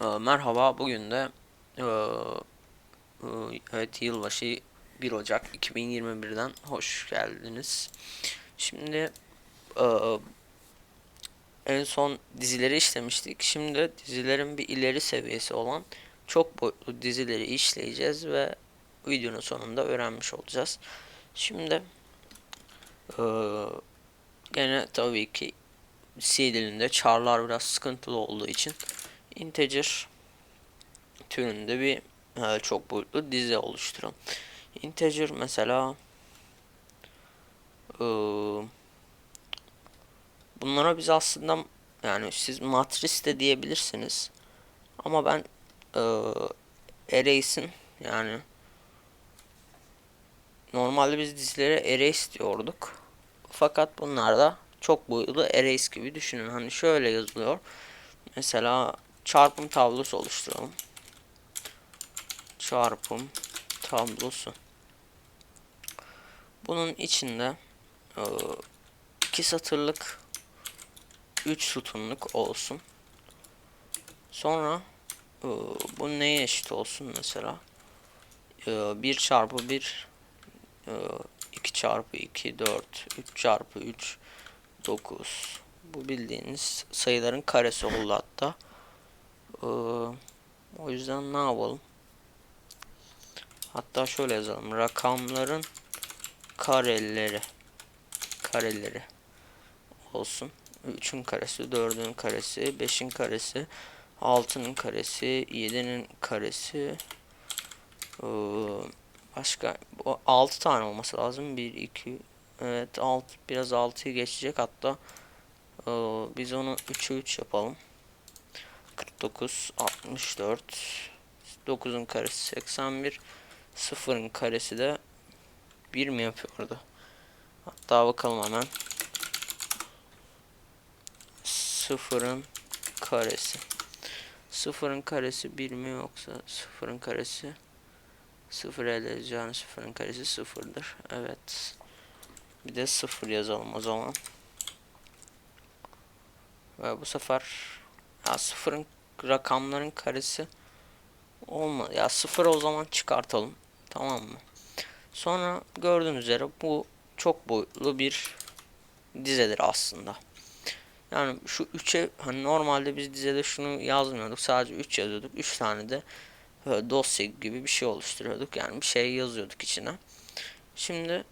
Ee, merhaba, bugün de ee, ee, evet yılbaşı 1 Ocak 2021'den hoş geldiniz. Şimdi ee, en son dizileri işlemiştik. Şimdi dizilerin bir ileri seviyesi olan çok boyutlu dizileri işleyeceğiz ve videonun sonunda öğrenmiş olacağız. Şimdi ee, gene tabii ki C dilinde char'lar biraz sıkıntılı olduğu için integer türünde bir e, çok boyutlu dizi oluşturalım. Integer mesela e, bunlara biz aslında yani siz matris de diyebilirsiniz. Ama ben e, arrays'in yani normalde biz dizilere arrays diyorduk. Fakat bunlar da çok boyutlu arrays gibi düşünün. Hani şöyle yazılıyor. Mesela çarpım tablosu oluşturalım. Çarpım tablosu. Bunun içinde e, iki satırlık 3 sütunluk olsun. Sonra e, bu neye eşit olsun mesela? 1 çarpı 1 2 çarpı 2 4 3 çarpı 3 9 bu bildiğiniz sayıların karesi oldu hatta. Ee, o yüzden ne yapalım? Hatta şöyle yazalım. Rakamların kareleri kareleri olsun. 3'ün karesi, 4'ün karesi, 5'in karesi, 6'nın karesi, 7'nin karesi. Ee, başka 6 tane olması lazım. 1 2 Evet 6 biraz 6'yı geçecek hatta ee, biz onu 3'e 3 yapalım. 49 64 9'un karesi 81 0'ın karesi de 1 mi yapıyordu? Hatta bakalım hemen. 0'ın karesi. 0'ın karesi 1 mi yoksa 0'ın karesi 0 elde edeceğiniz 0'ın karesi 0'dır. Evet. Bir de 0 yazalım o zaman. Ve bu sefer ya sıfırın rakamların karesi olma ya sıfır o zaman çıkartalım tamam mı? Sonra gördüğünüz üzere bu çok boyutlu bir dizedir aslında. Yani şu 3'e hani normalde biz dizede şunu yazmıyorduk sadece 3 yazıyorduk 3 tane de dosya gibi bir şey oluşturuyorduk yani bir şey yazıyorduk içine. Şimdi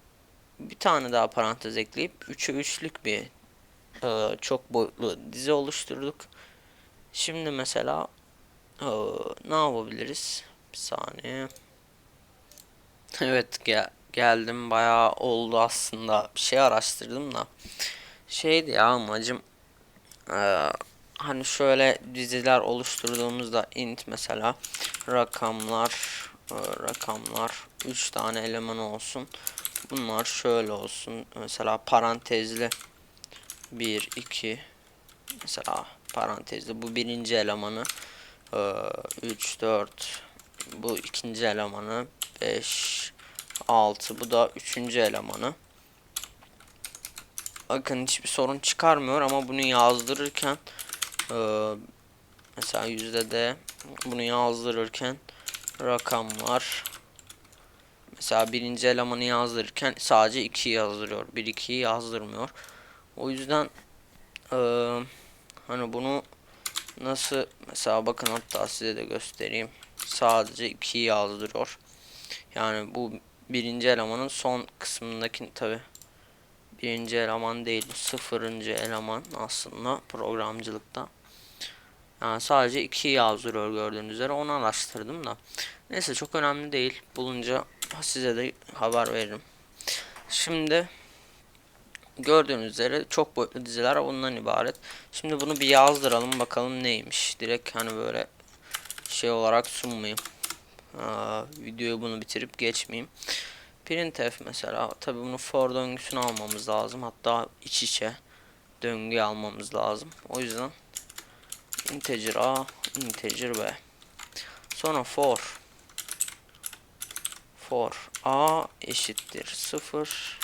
bir tane daha parantez ekleyip 3'e 3'lük bir e, çok boyutlu dizi oluşturduk. Şimdi mesela e, ne yapabiliriz? Bir saniye. Evet gel geldim bayağı oldu aslında. Bir şey araştırdım da. Şeydi ya amacım e, hani şöyle diziler oluşturduğumuzda int mesela rakamlar e, rakamlar 3 tane eleman olsun. Bunlar şöyle olsun. Mesela parantezli 1 2 mesela parantezde. Bu birinci elemanı 3 4 bu ikinci elemanı 5 6 bu da üçüncü elemanı. Bakın hiçbir sorun çıkarmıyor ama bunu yazdırırken e, mesela yüzde de bunu yazdırırken rakamlar mesela birinci elemanı yazdırırken sadece 2 yazdırıyor 1 2'yi yazdırmıyor. O yüzden e, hani bunu nasıl mesela bakın hatta size de göstereyim. Sadece 2'yi yazdırıyor. Yani bu birinci elemanın son kısmındaki tabi birinci eleman değil sıfırıncı eleman aslında programcılıkta. Yani sadece 2 yazdırıyor gördüğünüz üzere onu araştırdım da. Neyse çok önemli değil. Bulunca size de haber veririm. Şimdi Gördüğünüz üzere çok boyutlu diziler bundan ibaret. Şimdi bunu bir yazdıralım bakalım neymiş. Direkt hani böyle şey olarak sunmayayım. Aa, videoyu bunu bitirip geçmeyeyim. Printf mesela tabi bunu for döngüsünü almamız lazım. Hatta iç içe döngü almamız lazım. O yüzden integer a integer b. Sonra for for a eşittir 0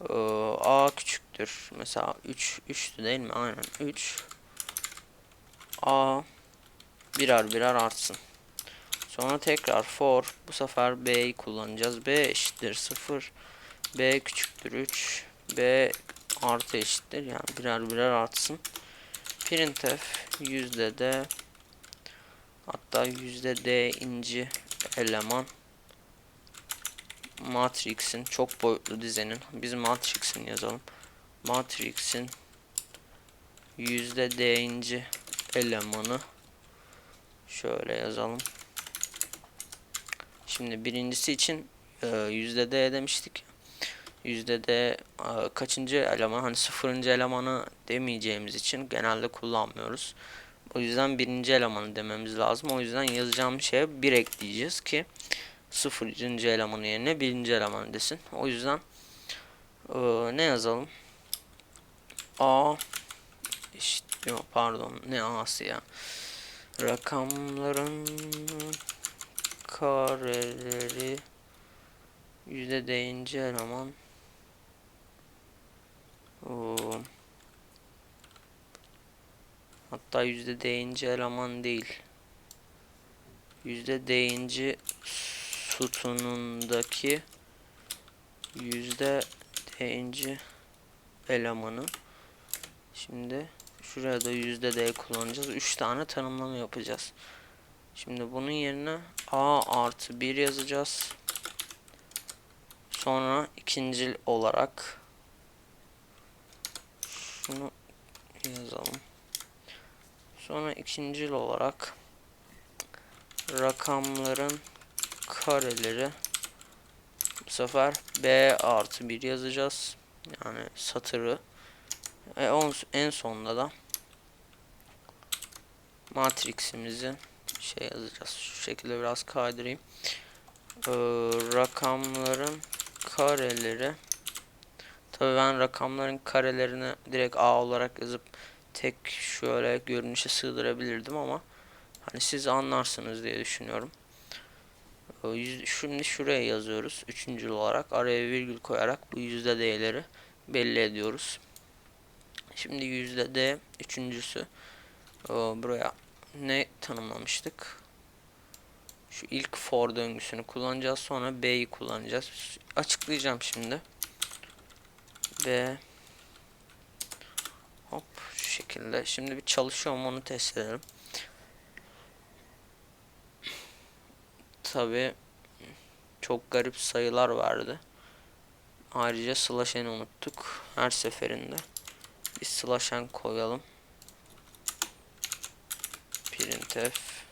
ee, A küçüktür. Mesela 3 3'tü değil mi? Aynen 3 A birer birer artsın. Sonra tekrar for bu sefer b'yi kullanacağız. b eşittir 0. b küçüktür 3. b artı eşittir. Yani birer birer artsın. Printf yüzde de hatta yüzde d inci eleman matrix'in çok boyutlu dizenin biz matrix'in yazalım. Matrix'in yüzde d inci elemanı şöyle yazalım. Şimdi birincisi için e, yüzde d demiştik. Yüzde d e, kaçıncı eleman hani sıfırıncı elemanı demeyeceğimiz için genelde kullanmıyoruz. O yüzden birinci elemanı dememiz lazım. O yüzden yazacağım şeye bir ekleyeceğiz ki sıfırıncı elemanı yerine birinci eleman desin. O yüzden e, ne yazalım? A işte pardon ne A'sı ya rakamların kareleri yüzde deyince eleman Oo. hatta yüzde deyince eleman değil yüzde deyince sütunundaki yüzde deyince elemanı şimdi şuraya da yüzde d kullanacağız 3 tane tanımlama yapacağız Şimdi bunun yerine a artı 1 yazacağız. Sonra ikincil olarak şunu yazalım. Sonra ikincil olarak rakamların kareleri bu sefer b artı 1 yazacağız. Yani satırı. E, en sonunda da matriximizin şey yazacağız. Şu şekilde biraz kaydırayım. Ee, rakamların kareleri Tabii ben rakamların karelerini direkt A olarak yazıp tek şöyle görünüşe sığdırabilirdim ama hani siz anlarsınız diye düşünüyorum. Şimdi şuraya yazıyoruz. Üçüncü olarak araya virgül koyarak bu yüzde değerleri belli ediyoruz. Şimdi yüzde D üçüncüsü buraya ne tanımlamıştık? Şu ilk for döngüsünü kullanacağız. Sonra B'yi kullanacağız. Açıklayacağım şimdi. B Hop şu şekilde. Şimdi bir çalışıyor mu onu test edelim. Tabi çok garip sayılar verdi. Ayrıca slash unuttuk. Her seferinde. Bir slash koyalım printf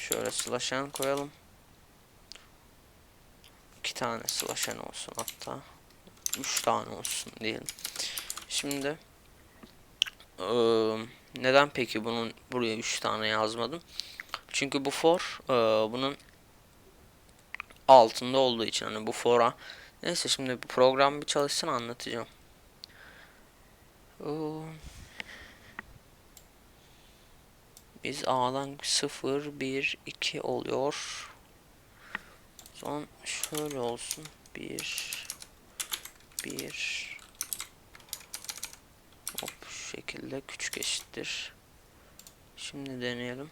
şöyle slash koyalım. iki tane slash olsun hatta. Üç tane olsun diyelim. Şimdi ee, neden peki bunun buraya üç tane yazmadım? Çünkü bu for e, bunun altında olduğu için hani bu for'a neyse şimdi bu program bir çalışsın anlatacağım. Biz A'dan 0, 1, 2 oluyor. Son şöyle olsun. 1, 1. Hop şu şekilde küçük eşittir. Şimdi deneyelim.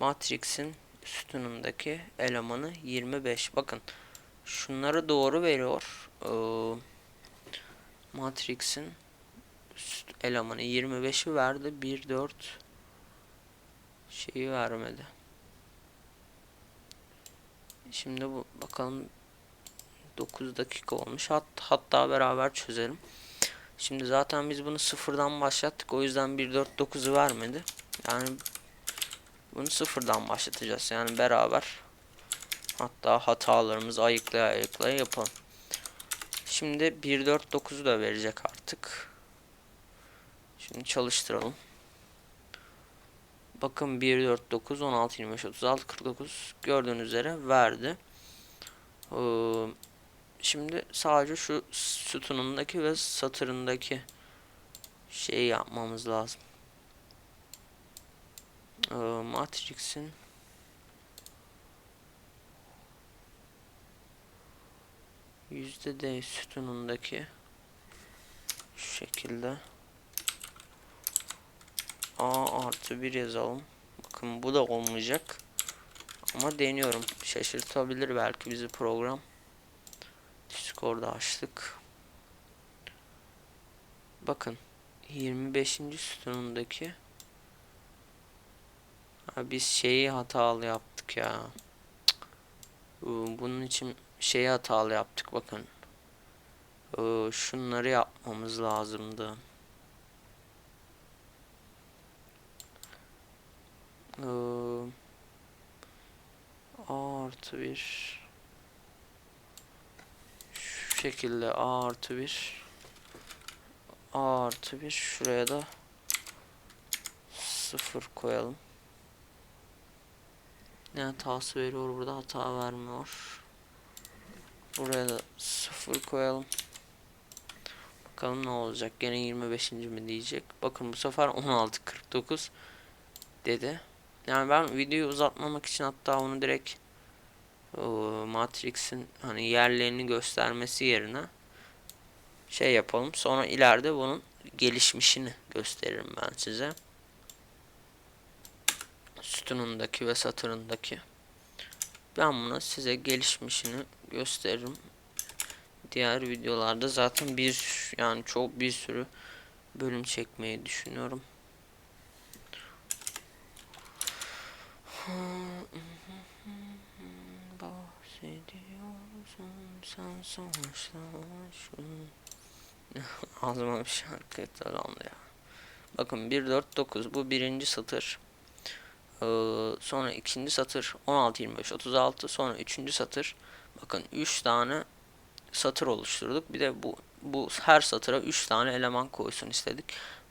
Matrix'in sütunundaki elemanı 25. Bakın şunları doğru veriyor. Ee, Matrix'in elemanı 25'i verdi. 1 4 şeyi vermedi. Şimdi bu bakalım 9 dakika olmuş. Hat, hatta beraber çözelim. Şimdi zaten biz bunu sıfırdan başlattık. O yüzden 1 4 9'u vermedi. Yani bunu sıfırdan başlatacağız. Yani beraber hatta hatalarımızı ayıklaya ayıklaya yapalım. Şimdi 1 4 9'u da verecek artık. Şimdi çalıştıralım. Bakın 1, 4, 9, 16, 25, 36, 49 gördüğünüz üzere verdi. Ee, şimdi sadece şu sütunundaki ve satırındaki şeyi yapmamız lazım. Matrix'in yüzde D sütunundaki şu şekilde A artı 1 yazalım. Bakın bu da olmayacak. Ama deniyorum. Şaşırtabilir belki bizi program. Discord'da açtık. Bakın 25. sütunundaki biz şeyi hatalı yaptık ya. Bunun için şeyi hatalı yaptık bakın. Şunları yapmamız lazımdı. A artı 1 Şu şekilde A artı 1 A artı 1 şuraya da 0 koyalım. Hatası veriyor burada hata vermiyor. Buraya da 0 koyalım. Bakalım ne olacak. Gene 25. mi diyecek. Bakın bu sefer 16.49 dedi. Yani ben videoyu uzatmamak için hatta onu direkt Matrix'in hani yerlerini göstermesi yerine şey yapalım. Sonra ileride bunun gelişmişini gösteririm ben size. Sütunundaki ve satırındaki. Ben bunu size gelişmişini gösteririm. Diğer videolarda zaten bir yani çok bir sürü bölüm çekmeyi düşünüyorum. Bahsediyorsun sen. Ağzıma bir şarkı dolandı ya. Bakın 1 4 9 bu birinci satır. Ee, sonra ikinci satır 16 25 36 sonra üçüncü satır. Bakın 3 tane satır oluşturduk. Bir de bu bu her satıra 3 tane eleman koysun istedik.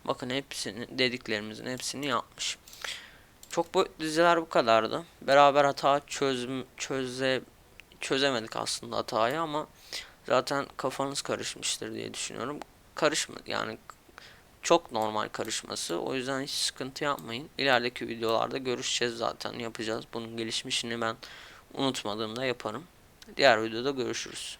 Bakın hepsini dediklerimizin hepsini yapmış. Çok boyutlu diziler bu kadardı. Beraber hata çözüm çöze çözemedik aslında hatayı ama zaten kafanız karışmıştır diye düşünüyorum. Karışmadı yani çok normal karışması. O yüzden hiç sıkıntı yapmayın. İlerideki videolarda görüşeceğiz zaten yapacağız. Bunun gelişmişini ben unutmadığımda yaparım. Diğer videoda görüşürüz.